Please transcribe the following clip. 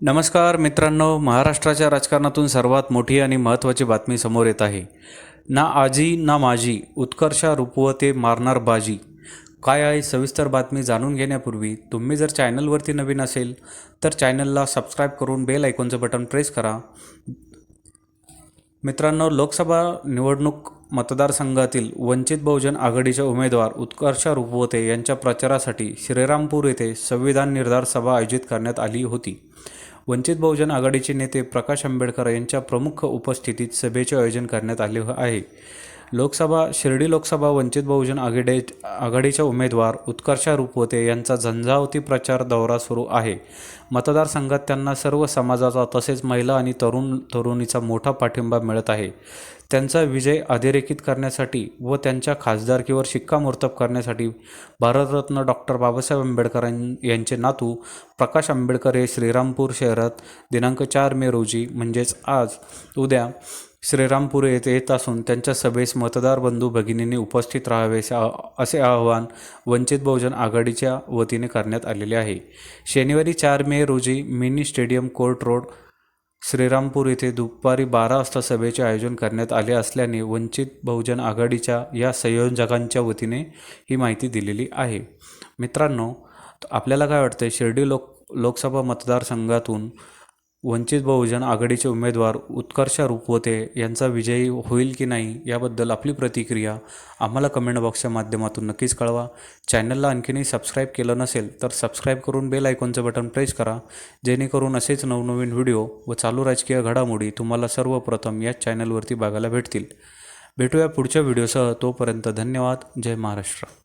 नमस्कार मित्रांनो महाराष्ट्राच्या राजकारणातून सर्वात मोठी आणि महत्त्वाची बातमी समोर येत आहे. ना आजी ना माझी उत्कर्षा रूपवते मारणार बाजी. काय आहे? सविस्तर बातमी जाणून घेण्यापूर्वी तुम्ही जर चॅनलवरती नवीन असेल तर चॅनलला सबस्क्राईब करून बेल आयकॉनचं बटन प्रेस करा. मित्रांनो लोकसभा निवडणूक मतदारसंघातील वंचित बहुजन आघाडीचे उमेदवार उत्कर्षा रुपवते यांच्या प्रचारासाठी श्रीरामपूर येथे संविधान निर्धार सभा आयोजित करण्यात आली होती. वंचित बहुजन आघाडीचे नेते प्रकाश आंबेडकर यांच्या प्रमुख उपस्थितीत सभेचे आयोजन करण्यात आले आहे. लोकसभा शिर्डी लोकसभा वंचित बहुजन आघाडी आघाडीच्या उमेदवार उत्कर्षा रुपवते यांचा झंझावती प्रचार दौरा सुरू आहे. मतदारसंघात त्यांना सर्व समाजाचा तसेच महिला आणि तरुण तरुणीचा मोठा पाठिंबा मिळत आहे. त्यांचा विजय अधोरेखित करण्यासाठी व त्यांच्या खासदारकीवर शिक्कामोर्तब करण्यासाठी भारतरत्न डॉक्टर बाबासाहेब आंबेडकर यांचे नातू प्रकाश आंबेडकर हे श्रीरामपूर शहरात दिनांक चार मे रोजी म्हणजेच आज उद्या श्रीरामपूर येथे येत असून त्यांच्या सभेस मतदार बंधू भगिनींनी उपस्थित राहावेस असे आवाहन वंचित बहुजन आघाडीच्या वतीने करण्यात आलेले आहे. शनिवारी चार मे रोजी mini stadium court road Shrirampur येथे दुपारी बारा वाजता सभेचे आयोजन करण्यात आले असल्याने वंचित बहुजन आघाडीच्या या संयोजकांच्या वतीने ही माहिती दिलेली आहे. मित्रांनो आपल्याला काय वाटतं शिर्डी लोक लोकसभा मतदारसंघातून वंचित बहुजन आघाडीचे उमेदवार उत्कर्षा रुपवते यांचा विजयी होईल की नाही याबद्दल आपली प्रतिक्रिया आम्हाला कमेंट बॉक्सच्या माध्यमातून नक्कीच कळवा. चॅनलला आणखीनही सबस्क्राईब केलं नसेल तर सबस्क्राईब करून बेल आयकॉनचं बटन प्रेस करा जेणेकरून असेच नवनवीन व्हिडिओ व चालू राजकीय घडामोडी तुम्हाला सर्वप्रथम याच चॅनलवरती बघायला भेटतील. भेटूया पुढच्या व्हिडिओसह तोपर्यंत धन्यवाद. जय महाराष्ट्र.